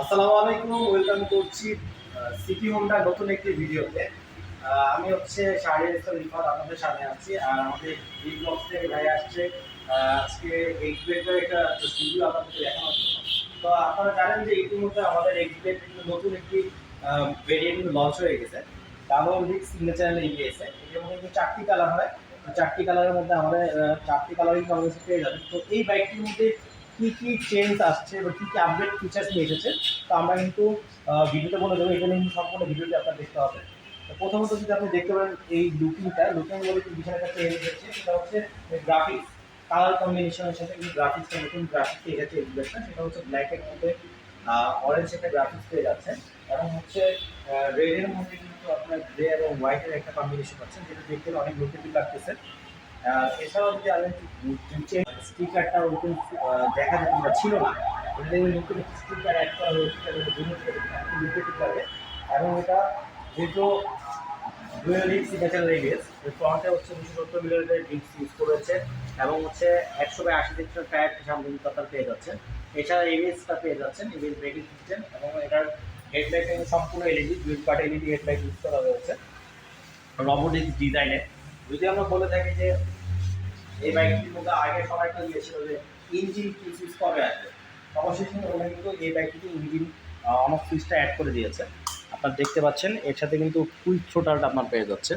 আসসালামু আলাইকুম, ওয়েলকাম করছি সিটি হোন্ডা নতুন একটি ভিডিওতে। আমি হচ্ছে শাহরিয়ার ইসলাম রিফাত আপনাদের সামনে আছি। আর আমাদের বিগ বক্স থেকে ভাই আসছে। আজকে এক্সপ্লেটের একটা ভিডিও আপনাদের দেখানোর জন্য। তো আপনারা জানেন যে ইতিমধ্যে আমাদের এক্সপ্লেট নতুন একটি ভেরিয়েন্ট লঞ্চ হয়ে গেছে। ডাবল ডিক সিঙ্গেল চ্যানেল এগিয়েছে এটার মধ্যে চারটি কালার হয়। চারটি কালারের মধ্যে আমাদের চারটি কালারিং কম্বিনেশন পেয়ে যাবেন। তো এই বাইকটির মধ্যে কি কী চেঞ্জ আসছে বা কী কী আপডেট ফিচার্স নিয়ে এসেছে, তো আমরা কিন্তু ভিডিওতে বলে দেবো, এখানে কিন্তু সম্পূর্ণ ভিডিওটি আপনার দেখতে হবে তো প্রথমত যদি আপনি দেখতে পারেন এই লুকিংটা লুকিং বলে কিন্তু বিশাল একটা চেঞ্জ এসেছে সেটা হচ্ছে গ্রাফিক্স কালার কম্বিনেশনের সাথে কিন্তু গ্রাফিক্সটা নতুন গ্রাফিক্স যাচ্ছে এই সেটা হচ্ছে ব্ল্যাকের মধ্যে অরেঞ্জ একটা গ্রাফিক্স পেয়ে যাচ্ছে এবং হচ্ছে রেডের মধ্যে কিন্তু আপনার গ্রে এবং হোয়াইটের একটা কম্বিনেশন পাচ্ছেন, যেটা দেখতে অনেক লুকেটিভ লাগতেছে। এছাড়াও যদি আমি স্টিকারটা ওরকম দেখা যেত ছিল না নতুন স্টিকার অ্যাড করা হয়েছে সেটা লুকেটিভ এবং এটা যেহেতু ডুয়েল হচ্ছে সত্তর মিলিমিটার ডিস্ক ইউজ করেছে, এবং হচ্ছে একশো বাই আশি লিটার টায়ার সামনে কিন্তু পেয়ে যাচ্ছেন এছাড়া এবিএসটা পেয়ে যাচ্ছেন, এবিএস ব্রেকিং সিস্টেম, এবং এটার হেডলাইট সম্পূর্ণ এলইডি দুই পার্ট এলইডি হেডলাইট ইউজ করা হয়েছে। রবোটিক ডিজাইনে যদি আমরা বলে থাকি যে এই বাইকটির মধ্যে আগে সবাইটা দিয়েছিল যে ইঞ্জিন সুইচ কবে আসবে? অবশেষে ওরা কিন্তু এই বাইকটিতে ইঞ্জিন অন অফ অ্যাড করে দিয়েছে। আপনার দেখতে পাচ্ছেন, এর সাথে কিন্তু কুইক থ্রোটালটা আপনার পেয়ে যাচ্ছে।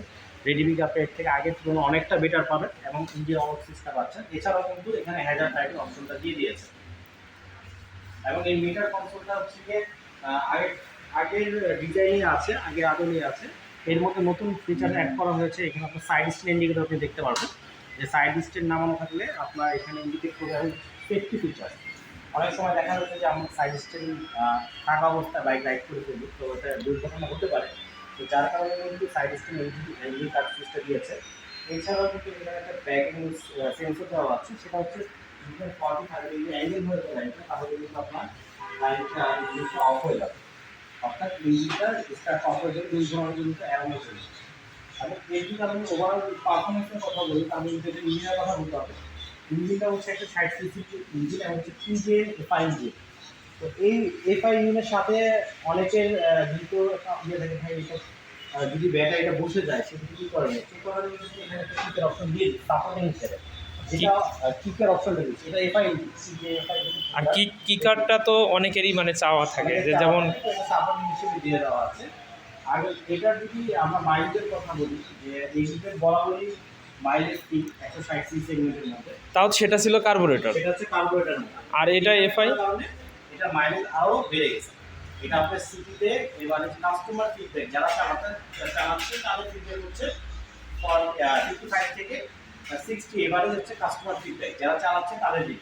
রেডিবিক আপনি এর থেকে আগের তুলনায় অনেকটা বেটার পাবেন এবং ইঞ্জিন অন অফ পাচ্ছেন এছাড়াও কিন্তু এখানে হ্যাজার টাইপের অপশনটা দিয়ে দিয়েছে। এবং এই মিটার কনসোলটা হচ্ছে গিয়ে আগের আগের ডিজাইনে আছে আগের আদলে আছে। এর মধ্যে নতুন ফিচার অ্যাড করা হয়েছে, এখানে আপনার সাইড স্ট্যান্ড ইন্ডিকেটর আপনি দেখতে পারবেন। যে সাইড স্ট্যান্ড নামানো থাকলে আপনার এখানে ইন্ডিকেট করে সেফটি ফিচার অনেক সময় দেখা যাচ্ছে যে আমরা সাইড স্ট্যান্ড থাকা অবস্থায় বাইক রাইড করে ফেলি, তো এটা দুর্ঘটনা হতে পারে। তো যার কারণে কিন্তু সাইড স্ট্যান্ড এলজি কার্ড সুইচটা দিয়েছে। এছাড়াও কিন্তু এখানে একটা ব্যাকিং সেন্সর দেওয়া আছে, সেটা হচ্ছে ফর্টি অ্যাঙ্গেল হয়ে লাইটটা তাহলে কিন্তু আপনার ইঞ্জিনটা অফ হয়ে যাবে। অর্থাৎ অফ হয়ে যাবে দুই ঘণ্টার জন্য অ্যারাউন্ড চলবে এবং এর যদি আমি ওভারঅল পারফরমেন্সের কথা বলি তাহলে যদি ইঞ্জিনের কথা বলতে হবে। ইঞ্জিনটা হচ্ছে একটা ষাট সিসি ইঞ্জিন এবং হচ্ছে টিজে এফআই ইঞ্জিন তো এই এফআই ইঞ্জিনের সাথে অনেকের একটা ইয়ে থাকে, ভাই যদি ব্যাটারিটা বসে যায়, সেটা কি করে? সে কিন্তু এখানে অপশন দিয়ে সাপোর্টিং হিসেবে এফআই এফআই আর কি কি কার্ডটা তো অনেকেরই মানে চাওয়া থাকে যে যেমন দিয়ে দেওয়া আছে। আর এটা যদি আমরা মাইলেজের কথা বলি যে এই জিপের বরাবরই মাইলেজ কি একশো ষাট সি সেগমেন্টের মধ্যে। তাও সেটা ছিল কার্বোরেটর সেটা হচ্ছে কার্বোরেটার আর এটা? কারণে এটা মাইলেজ আরও বেড়ে গেছে। এটা আপনার সিটিতে এবারে কাস্টমার ফিডব্যাক যারা চালাতে চালাচ্ছে তাদের ফিডব্যাক হচ্ছে ফিফটি ফাইভ থেকে সিক্সটি এবারে হচ্ছে কাস্টমার ফিডব্যাক যারা চালাচ্ছে তাদের দিক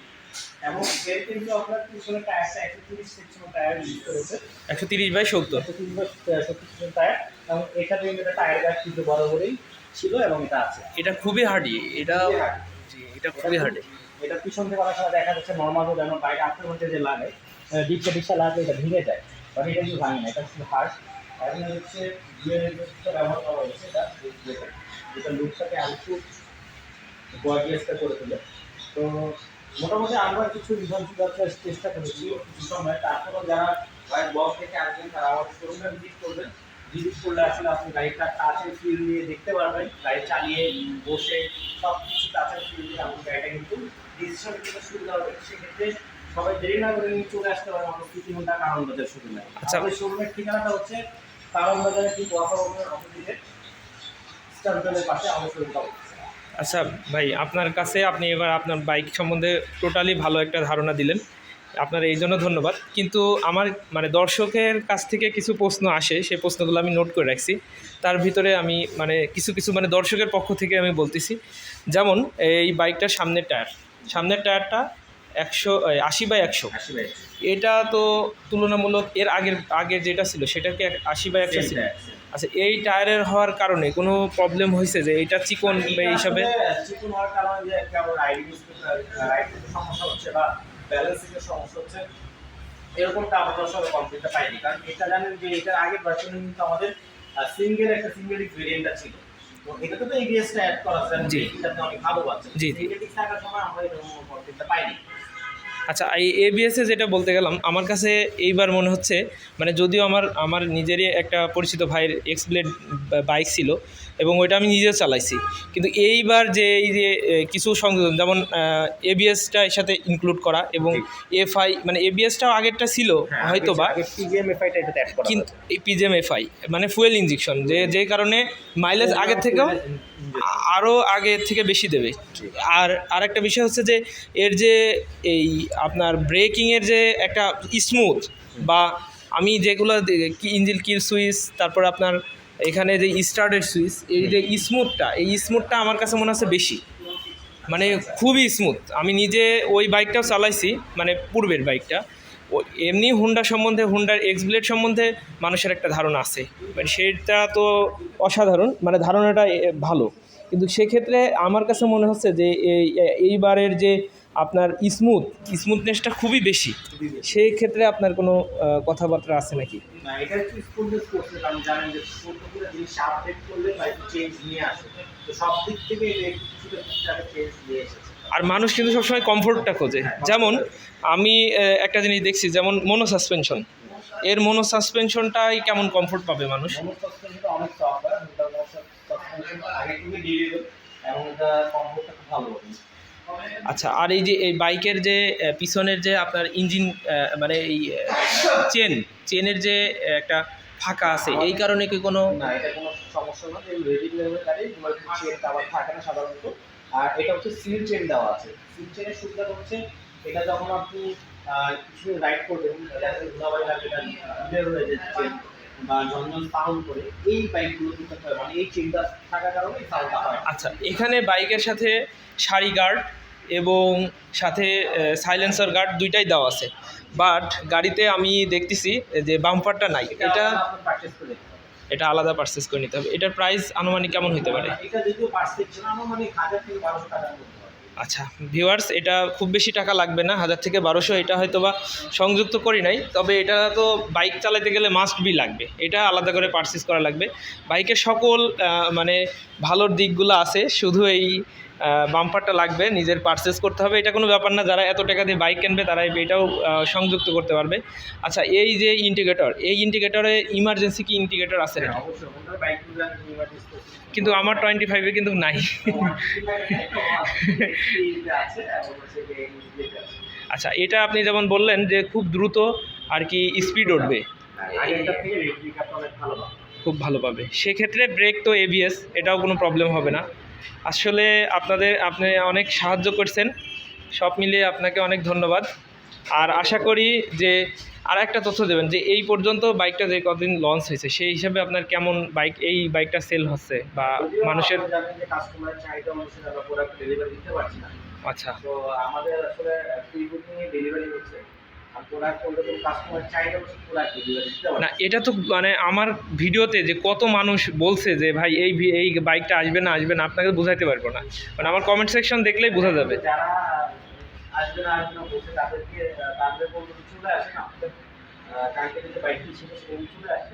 এবং এর কিন্তু আপনার পিছনে টায়ারটা একশো তিরিশ সেকশন টায়ার ইউজ করেছে। একশো তিরিশ বাই সত্তর। একশো তিরিশ বা সত্তর সেকশন টায়ার এবং এখানে একটা টায়ার গাছ কিন্তু বরাবরই ছিল এবং এটা আছে। এটা খুবই হার্ডি এটা এটা খুবই হার্ডি এটা পিছন থেকে অনেক সময় দেখা যাচ্ছে নর্মাল রোড যেমন বাইরে আটটা মধ্যে যে লাগে ডিপটা ডিপটা লাগলে এটা ভেঙে যায়। বাট এটা কিন্তু ভাঙে না এটা খুব হার্ড এবং হচ্ছে ব্যবহার করা হয়েছে এটা যেটা লুকটাকে আর একটু গর্জিয়াসটা করে তোলে তো মোটামুটি আমরা কিছু রিভার্স যাত্রার চেষ্টা করেছি কিছু সময়। তারপরেও যারা বাইক বস থেকে আসবেন তারা আমাদের শোরুমটা ভিজিট করবেন। ভিজিট করলে আসলে আপনি গাড়িটা টাচের ফিল নিয়ে দেখতে পারবেন গাড়ি চালিয়ে বসে সব কিছু টাচের ফিল নিয়ে আপনি গাড়িটা কিন্তু ডিসিশন নিতে সুবিধা হবে। সেক্ষেত্রে সবাই দেরি না করে নিয়ে চলে আসতে পারেন আমাদের তিন ঘণ্টা কারণ বাজার শোরুমে। আচ্ছা। আমাদের শোরুমের ঠিকানাটা হচ্ছে কারণ বাজারে ঠিক ওয়াফার অপোজিটে স্টার পাশে আমাদের শোরুমটা। আচ্ছা ভাই আপনার কাছে আপনি এবার আপনার বাইক সম্বন্ধে টোটালি ভালো একটা ধারণা দিলেন। আপনার এই জন্য ধন্যবাদ। কিন্তু আমার মানে দর্শকের কাছ থেকে কিছু প্রশ্ন আসে সেই প্রশ্নগুলো আমি নোট করে রাখছি। তার ভিতরে আমি মানে কিছু কিছু মানে দর্শকের পক্ষ থেকে আমি বলতেছি। যেমন এই বাইকটার সামনের টায়ার সামনের টায়ারটা একশো আশি বাই একশো। এটা তো তুলনামূলক এর আগের আগে যেটা ছিল সেটাকে আশি বাই একশো ছিল? আচ্ছা এই টায়ারের হওয়ার কারণে কোনো প্রবলেম হয়েছে যে এটা চিকন এই হিসাবে? চিকুন হওয়ার কারণে যে কেমন রাইডিং সমস্যা হচ্ছে বা ব্যালেন্সিং এর সমস্যা হচ্ছে এরকমটা আমরা কমপ্লিটটা পাইনি। কারণ এটা জানেন যে এটার আগের ভার্সনে কিন্তু আমাদের সিঙ্গেল একটা সিঙ্গেল ভেরিয়েন্টটা ছিল। তো এটাতে তো এবিএসটা অ্যাড করা জি। এটাতে অনেক ভালো জি, জি। সিঙ্গেল থাকার সময় আমরা এরকম কমপ্লিটটা পাইনি। আচ্ছা এই এবিএসে যেটা বলতে গেলাম আমার কাছে এইবার মনে হচ্ছে মানে যদিও আমার আমার নিজেরই একটা পরিচিত ভাইয়ের এক্স ব্লেড বাইক ছিল এবং ওইটা আমি নিজেও চালাইছি। কিন্তু এইবার যে এই যে কিছু সংযোজন যেমন এবিএসটা এর সাথে ইনক্লুড করা এবং এফআই মানে এবিএসটাও আগেরটা ছিল হয়তো বা কিন্তু এই পিজিএম এফআই মানে ফুয়েল ইঞ্জেকশন যে যে কারণে মাইলেজ আগের থেকেও আরও আগে থেকে বেশি দেবে। আর আরেকটা বিষয় হচ্ছে যে এর যে এই আপনার ব্রেকিংয়ের যে একটা স্মুথ বা আমি যেগুলো ইঞ্জিল কিল সুইচ তারপর আপনার এখানে যে স্টার্টের সুইচ এই যে স্মুথটা এই স্মুথটা আমার কাছে মনে হচ্ছে বেশি। মানে খুবই স্মুথ আমি নিজে ওই বাইকটাও চালাইছি মানে পূর্বের বাইকটা ও এমনি হুন্ডা সম্বন্ধে হুন্ডার এক্স ব্লেড সম্বন্ধে মানুষের একটা ধারণা আছে। মানে সেটা তো অসাধারণ। মানে ধারণাটা ভালো। কিন্তু সেক্ষেত্রে আমার কাছে মনে হচ্ছে যে এই এইবারের যে আপনার স্মুথ স্মুথনেসটা খুবই বেশি। সেই ক্ষেত্রে আপনার কোনো কথাবার্তা আছে নাকি? আর মানুষ কিন্তু সবসময় কমফোর্টটা খোঁজে। যেমন আমি একটা জিনিস দেখছি যেমন মনো সাসপেনশন এর মনো সাসপেনশনটাই কেমন কমফোর্ট পাবে মানুষ মোমো সাসপেনশনটা অনেক সফট হয় মোটা মোমো সাসপেনশন আগে থেকে দিয়ে দিল এবং এটা কমফোর্টটা খুব ভালো হবে। আচ্ছা আর এই যে এই বাইকের যে পিছনের যে আপনার ইঞ্জিন মানে এই চেন চেনের যে একটা ফাঁকা আছে এই কারণে কি কোনো না এটা কোনো সমস্যা না যে রেডি লেভেলের গাড়ি তোমার আবার থাকে না সাধারণত আর এটা হচ্ছে সিল চেন দেওয়া আছে। সিল চেনের সুবিধা হচ্ছে এটা যখন আপনি কিছু রাইড করবেন এটা হয়ে যায় চেন বা ঝনঝন সাউন্ড করে এই বাইকগুলো কিন্তু মানে এই চেনটা থাকার কারণে সাউন্ডটা হয়। আচ্ছা এখানে বাইকের সাথে সারি গার্ড এবং সাথে সাইলেন্সার গার্ড দুইটাই দেওয়া আছে। বাট গাড়িতে আমি দেখতেছি যে বাম্পারটা নাই। এটা এটা আলাদা পারচেস করে নিতে হবে। এটার প্রাইস আনুমানিক কেমন হতে পারে? এটা যদিও ছিল আমার মানে হাজার থেকে বারোশো টাকার মধ্যে হবে আচ্ছা ভিউয়ার্স এটা খুব বেশি টাকা লাগবে না, হাজার থেকে বারোশো, এটা হয়তো বা সংযুক্ত করি নাই, তবে এটা তো বাইক চালাতে গেলে মাস্ট বি লাগবে, এটা আলাদা করে পারচেস করা লাগবে। বাইকের সকল মানে ভালোর দিকগুলো আছে, শুধু এই বাম্পারটা লাগবে নিজের পারচেস করতে হবে। এটা কোনো ব্যাপার না যারা এত টাকা দিয়ে বাইক কিনবে তারা এটাও সংযুক্ত করতে পারবে। আচ্ছা এই যে ইন্ডিকেটর এই ইন্ডিকেটরে ইমার্জেন্সি কি ইন্ডিকেটর আছে বাইকগুলো ইমার্জেন্সি কিন্তু আমার টোয়েন্টি ফাইভে কিন্তু নাই। আচ্ছা এটা আপনি যেমন বললেন যে খুব দ্রুত আর কি স্পিড উঠবে। পাবে খুব ভালো পাবে। সেক্ষেত্রে ব্রেক তো এবিএস এটাও কোনো প্রবলেম হবে না। আসলে আপনাদের আপনি অনেক সাহায্য করছেন। সব মিলিয়ে আপনাকে অনেক ধন্যবাদ। আর আশা করি যে আর একটা তথ্য দেবেন যে এই পর্যন্ত বাইকটা যে কদিন লঞ্চ হয়েছে সেই হিসাবে আপনার কেমন বাইক এই বাইকটা সেল হচ্ছে বা মানুষের আচ্ছা। তো আমাদের আসলে ডেলিভারি হচ্ছে। না এটা তো মানে আমার ভিডিওতে যে কত মানুষ বলছে যে ভাই এই এই বাইকটা আসবে না আসবে না আপনাকে বোঝাইতে পারব না। মানে আমার কমেন্ট সেকশন দেখলেই বোঝা যাবে। যারা আসবে না আসবে না বলছে তাদেরকে তাদের আসে না। বাইকটি ছিল চলে আসে।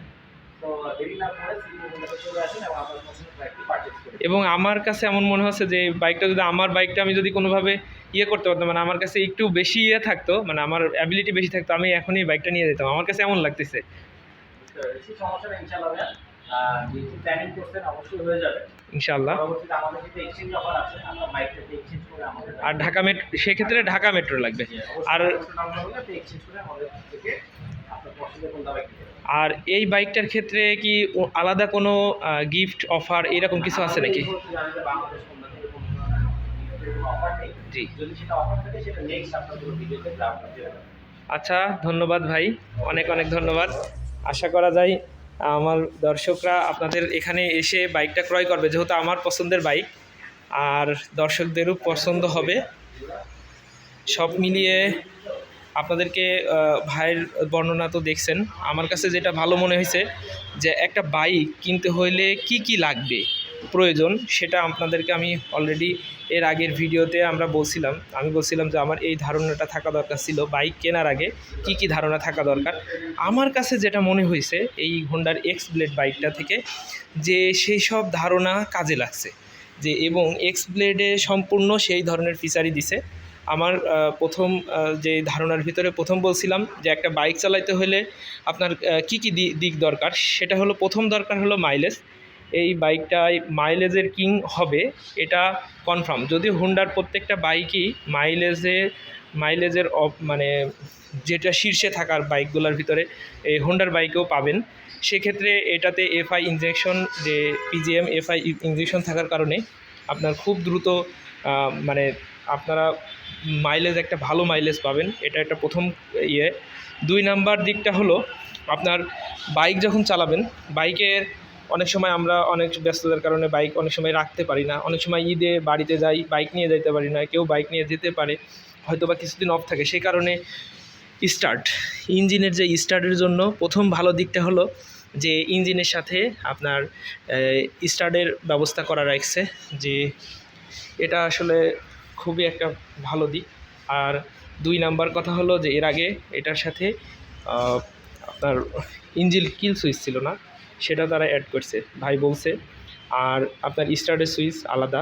এবং আমার কাছে এমন মনে হচ্ছে যে বাইকটা যদি আমার বাইকটা আমি যদি কোনোভাবে ইয়ে করতে পারতাম মানে আমার কাছে একটু বেশি ইয়ে থাকতো মানে আমার অ্যাবিলিটি বেশি থাকতো আমি এখনই বাইকটা নিয়ে যেতাম। আমার কাছে এমন লাগতেছে। হয়ে যাবে। ইনশাল্লাহ আমাদের আর ঢাকা মেট্রো সেক্ষেত্রে ঢাকা মেট্রো লাগবে। আর আর এই বাইকটার ক্ষেত্রে কি আলাদা কোনো গিফট অফার এরকম কিছু আছে নাকি? আচ্ছা ধন্যবাদ ভাই। অনেক অনেক ধন্যবাদ। আশা করা যায়, আমার দর্শকরা আপনাদের এখানে এসে বাইকটা ক্রয় করবে, যেহেতু আমার পছন্দের বাইক। আর দর্শকদেরও পছন্দ হবে। সব মিলিয়ে আপনাদেরকে ভাইয়ের বর্ণনা তো দেখছেন। আমার কাছে যেটা ভালো মনে হয়েছে যে একটা বাইক কিনতে হইলে কি কি লাগবে, প্রয়োজন, সেটা আপনাদেরকে আমি অলরেডি এর আগের ভিডিওতে আমরা বলছিলাম। আমি বলছিলাম যে আমার এই ধারণাটা থাকা দরকার ছিল, বাইক কেনার আগে কি কি ধারণা থাকা দরকার। আমার কাছে যেটা মনে হয়েছে এই হোন্ডার এক্স ব্লেড বাইকটা থেকে যে সেই সব ধারণা কাজে লাগছে। যে এবং এক্স ব্লেডে সম্পূর্ণ সেই ধরনের ফিচারই দিছে। আমার প্রথম যে ধারণার ভিতরে প্রথম বলছিলাম যে একটা বাইক চালাইতে হলে আপনার কি কি দিক দরকার? সেটা হলো প্রথম দরকার হলো মাইলেজ এই বাইকটায় মাইলেজের কিং হবে, এটা কনফার্ম যদি হুন্ডার প্রত্যেকটা বাইকই মাইলেজে মাইলেজের মানে যেটা শীর্ষে থাকার বাইকগুলোর ভিতরে এই হুন্ডার বাইকেও পাবেন। সেক্ষেত্রে এটাতে এফআই ইঞ্জেকশন যে পিজিএম এফআই ইঞ্জেকশন থাকার কারণে আপনার খুব দ্রুত মানে আপনারা মাইলেজ একটা ভালো মাইলেজ পাবেন। এটা একটা প্রথম ইয়ে। দুই নাম্বার দিকটা হলো, আপনার বাইক যখন চালাবেন বাইকের অনেক সময় আমরা অনেক ব্যস্ততার কারণে বাইক অনেক সময় রাখতে পারি না। অনেক সময় ঈদে বাড়িতে যাই বাইক নিয়ে যেতে পারি না, কেউ বাইক নিয়ে যেতে পারে হয়তো বা কিছুদিন অফ থাকে। সেই কারণে স্টার্ট ইঞ্জিনের যে স্টার্টের জন্য প্রথম ভালো দিকটা হলো যে ইঞ্জিনের সাথে আপনার স্টার্টের ব্যবস্থা করা রাখছে যে এটা আসলে খুবই একটা ভালো দিক। আর দুই নাম্বার কথা হলো যে, এর আগে এটার সাথে আপনার ইঞ্জিল কিল সুইচ ছিল না, সেটা তারা অ্যাড করছে, ভাই বলছে। আর আপনার স্টার্টের সুইচ আলাদা,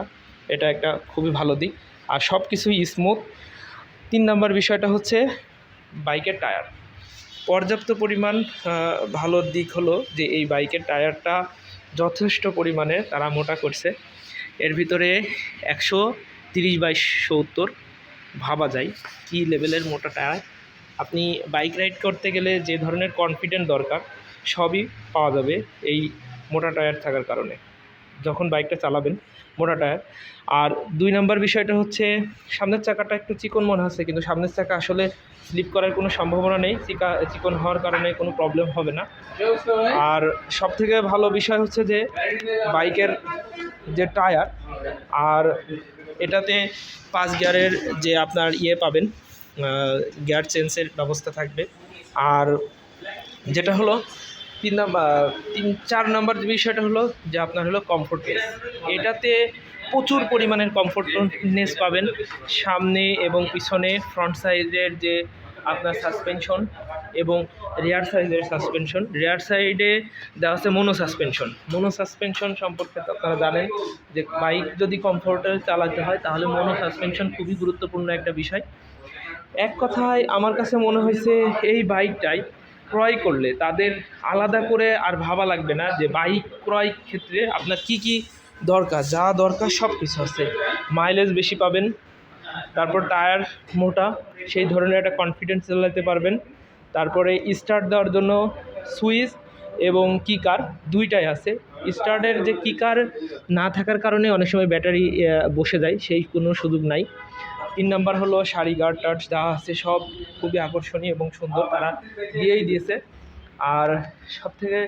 এটা একটা খুবই ভালো দিক। আর সব কিছুই স্মুথ তিন নাম্বার বিষয়টা হচ্ছে বাইকের টায়ার পর্যাপ্ত পরিমাণ ভালো দিক হলো যে, এই বাইকের টায়ারটা যথেষ্ট পরিমাণে তারা মোটা করছে। এর ভিতরে একশো তিরিশ বাই সত্তর, ভাবা যায় কী লেভেলের মোটা টায়ার আপনি বাইক রাইড করতে গেলে যে ধরনের কনফিডেন্ট দরকার, সবই পাওয়া যাবে এই মোটা টায়ার থাকার কারণে। যখন বাইকটা চালাবেন মোটা টায়ার আর দুই নম্বর বিষয়টা হচ্ছে, সামনের চাকাটা একটু চিকন মনে হচ্ছে, কিন্তু সামনের চাকা আসলে স্লিপ করার কোনো সম্ভাবনা নেই, চিকা, চিকন হওয়ার কারণে কোনো প্রবলেম হবে না। আর সবথেকে ভালো বিষয় হচ্ছে যে বাইকের যে টায়ার আর এটাতে পাঁচ গিয়ারের যে আপনার ইয়ে পাবেন গিয়ার চেঞ্জের ব্যবস্থা থাকবে। আর যেটা হলো, তিন নাম্বার তিন, চার নাম্বার বিষয়টা হলো, যে আপনার হলো কমফোর্টনেস এটাতে প্রচুর পরিমাণের কমফোর্টনেস পাবেন। সামনে এবং পিছনে ফ্রন্ট সাইডের যে আপনার সাসপেনশন এবং রেয়ার সাইডের সাসপেনশন রেয়ার সাইডে দেওয়া আছে মনো সাসপেনশন মোনো সাসপেনশন সম্পর্কে আপনারা জানেন যে বাইক যদি কমফোর্টে চালাতে হয়, তাহলে মনো সাসপেনশন খুবই গুরুত্বপূর্ণ একটা বিষয়। এক কথায় আমার কাছে মনে হয়েছে এই বাইকটাই ক্রয় করলে তাদের আলাদা করে আর ভাবা লাগবে না যে বাইক ক্রয় ক্ষেত্রে আপনার কি কি দরকার। যা দরকার সব কিছু আছে। মাইলেজ বেশি পাবেন, তারপর টায়ার মোটা সেই ধরনের একটা কনফিডেন্স চালাতে পারবেন। তারপরে স্টার্ট দেওয়ার জন্য সুইচ এবং কিকার দুইটাই আছে। স্টার্টের যে কিকার না থাকার কারণে অনেক সময় ব্যাটারি বসে যায়, সেই কোনো সুযোগ নাই। তিন নাম্বার হলো শাড়ি গার্ড টার্চ দেওয়া আছে সব খুবই আকর্ষণীয় এবং সুন্দর তারা দিয়েই দিয়েছে। আর সব থেকে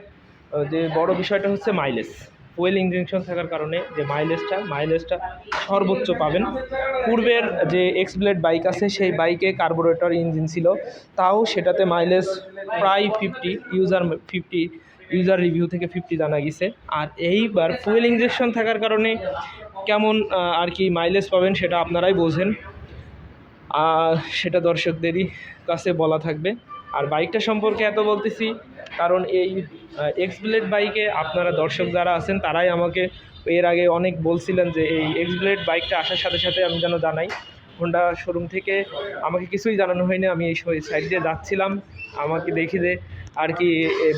যে বড় বিষয়টা হচ্ছে মাইলেজ ওয়েল ইঞ্জেকশন থাকার কারণে যে মাইলেজটা মাইলেজটা সর্বোচ্চ পাবেন। পূর্বের যে এক্স ব্লেড বাইক আছে, সেই বাইকে কার্বোরেটর ইঞ্জিন ছিল। তাও সেটাতে মাইলেজ প্রায় fifty user fifty user review থেকে ফিফটি জানা গেছে। আর এইবার ফুয়েল ইঞ্জেকশন থাকার কারণে কেমন আর কি মাইলেজ পাবেন সেটা আপনারাই বোঝেন। সেটা দর্শকদেরই কাছে বলা থাকবে। আর বাইকটা সম্পর্কে এত বলতেছি কারণ এই এক্স ব্লেড বাইকে আপনারা দর্শক যারা আছেন, তারাই আমাকে এর আগে অনেক বলছিলেন যে এই এক্স ব্লেড বাইকটা আসার সাথে সাথে আমি যেন জানাই। হোন্ডা শোরুম থেকে আমাকে কিছুই জানানো হয়নি, আমি এই সময় সাইড দিয়ে যাচ্ছিলাম। আমাকে দেখি যে আর কি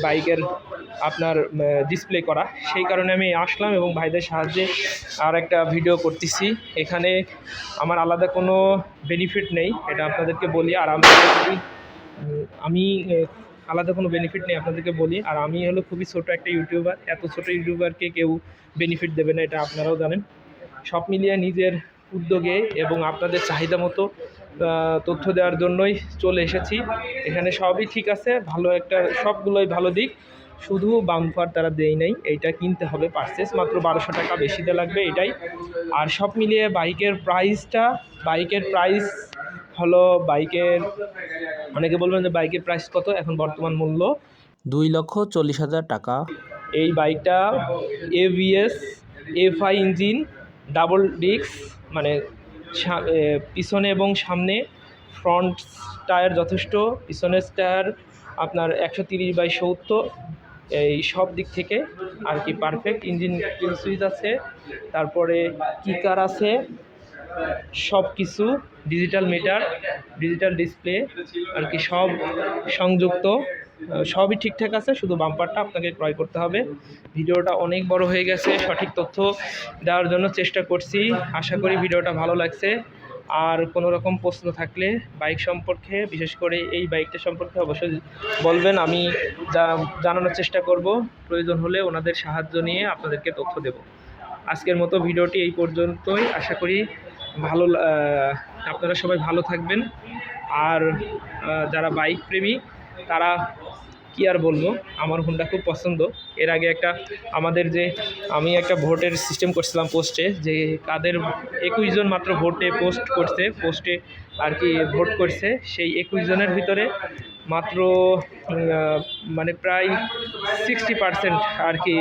বাইকের আপনার ডিসপ্লে করা। সেই কারণে আমি আসলাম এবং ভাইদের সাহায্যে আর একটা ভিডিও করতেছি। এখানে আমার আলাদা কোনো বেনিফিট নেই, এটা আপনাদেরকে বলি। আর আমি আমি আলাদা কোনো বেনিফিট নেই আপনাদেরকে বলি। আর আমি হলো খুবই ছোট একটা ইউটিউবার এত ছোট ইউটিউবারকে কেউ বেনিফিট দেবে না, এটা আপনারাও জানেন। সব মিলিয়ে নিজের উদ্যোগে এবং আপনাদের চাহিদা মতো তথ্য দেওয়ার জন্যই চলে এসেছি। এখানে সবই ঠিক আছে, ভালো একটা, সবগুলোই ভালো দিক। শুধু বাম্পার তারা দেয় নাই এইটা কিনতে হবে পারচেস মাত্র বারোশো টাকা বেশিতে লাগবে এটাই। আর সব মিলিয়ে বাইকের প্রাইসটা বাইকের প্রাইস হলো বাইকের অনেকে বলবেন যে বাইকের প্রাইস কত এখন বর্তমান মূল্য দুই লক্ষ চল্লিশ হাজার টাকা। এই বাইকটা ABS FI engine double disc মানে পিছনে এবং সামনে ফ্রন্ট টায়ার যথেষ্ট পিছনের টায়ার আপনার একশো তিরিশ বাই সত্তর এই সব দিক থেকে আর কি পারফেক্ট ইঞ্জিন সুইচ আছে, তারপরে কিকার আছে সব কিছু ডিজিটাল মিটার ডিজিটাল ডিসপ্লে আর কি সব সংযুক্ত সবই ঠিকঠাক আছে, শুধু বাম্পারটা আপনাকে ক্রয় করতে হবে। ভিডিওটা অনেক বড় হয়ে গেছে, সঠিক তথ্য দেওয়ার জন্য চেষ্টা করছি। আশা করি ভিডিওটা ভালো লাগছে। আর কোনো রকম প্রশ্ন থাকলে বাইক সম্পর্কে, বিশেষ করে এই বাইকটা সম্পর্কে অবশ্যই বলবেন। আমি জানানোর চেষ্টা করব। প্রয়োজন হলে ওনাদের সাহায্য নিয়ে আপনাদেরকে তথ্য দেব। আজকের মতো ভিডিওটি এই পর্যন্তই। আশা করি ভালো আপনারা সবাই ভালো থাকবেন। আর যারা বাইক প্রেমী তারা কি আর বলব? আমার হুন্ডা খুব পছন্দ। এর আগে একটা আমাদের যে আমি একটা ভোটের সিস্টেম করছিলাম পোস্টে যে কাদের একুশ জন মাত্র ভোটে পোস্ট করছে পোস্টে আর কি ভোট করছে, সেই একুশ জনের ভিতরে মাত্র মানে প্রায় সিক্সটি পার্সেন্ট আর কি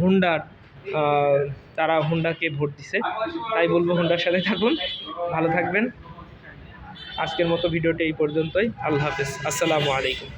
হুন্ডার তারা হুন্ডাকে ভোট দিছে। তাই বলব হুন্ডার সাথে থাকুন, ভালো থাকবেন। আজকের মতো ভিডিওটি এই পর্যন্তই। আল্লাহ হাফেজ। আসসালামু আলাইকুম।